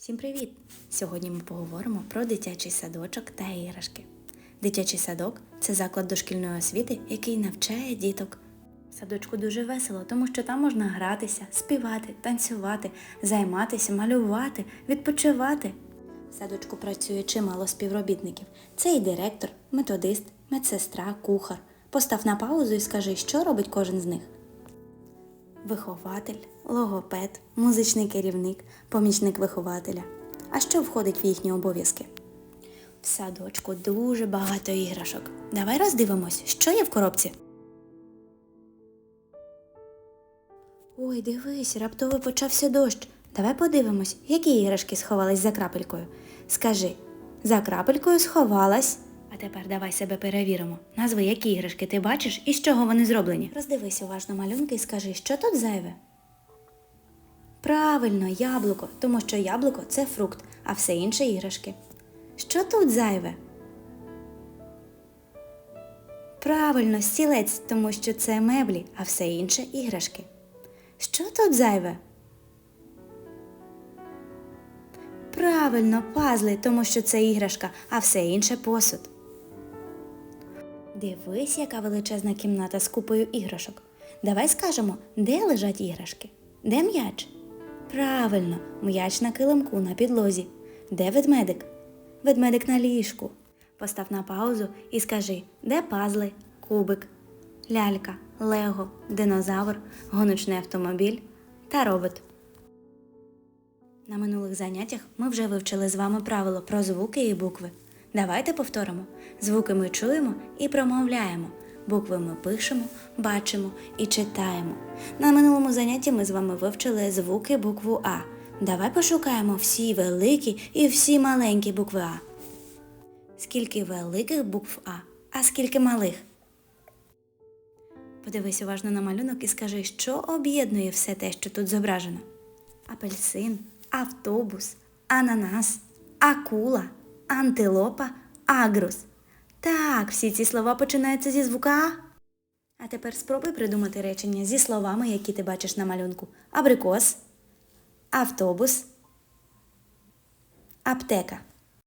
Всім привіт! Сьогодні ми поговоримо про дитячий садочок та іграшки. Дитячий садок це заклад дошкільної освіти, який навчає діток. В садочку дуже весело, тому що там можна гратися, співати, танцювати, займатися, малювати, відпочивати. В садочку працює чимало співробітників. Це і директор, методист, медсестра, кухар. Постав на паузу і скажи, що робить кожен з них. Вихователь, логопед, музичний керівник, помічник вихователя. А що входить в їхні обов'язки? В садочку дуже багато іграшок. Давай роздивимось, що є в коробці. Ой, дивись, раптово почався дощ. Давай подивимось, які іграшки сховались за крапелькою. Скажи, за крапелькою сховалась. А тепер давай себе перевіримо. Назви, які іграшки ти бачиш і з чого вони зроблені. Роздивись уважно малюнки і скажи, що тут зайве. Правильно, яблуко, тому що яблуко це фрукт, а все інше іграшки. Що тут зайве? Правильно, стілець, тому що це меблі, а все інше іграшки. Що тут зайве? Правильно, пазли, тому що це іграшка, а все інше посуд. Дивись, яка величезна кімната з купою іграшок. Давай скажемо, де лежать іграшки? Де м'яч? Правильно, м'яч на килимку на підлозі. Де ведмедик? Ведмедик на ліжку. Постав на паузу і скажи, де пазли, кубик, лялька, лего, динозавр, гоночний автомобіль та робот. На минулих заняттях ми вже вивчили з вами правило про звуки і букви. Давайте повторимо. Звуки ми чуємо і промовляємо. Букви ми пишемо, бачимо і читаємо. На минулому занятті ми з вами вивчили звуки букву А. Давай пошукаємо всі великі і всі маленькі букви А. Скільки великих букв А, а скільки малих? Подивись уважно на малюнок і скажи, що об'єднує все те, що тут зображено. Апельсин, автобус, ананас, акула, антилопа, агрус. Так, всі ці слова починаються зі звука А. А тепер спробуй придумати речення зі словами, які ти бачиш на малюнку. Абрикос, автобус, аптека.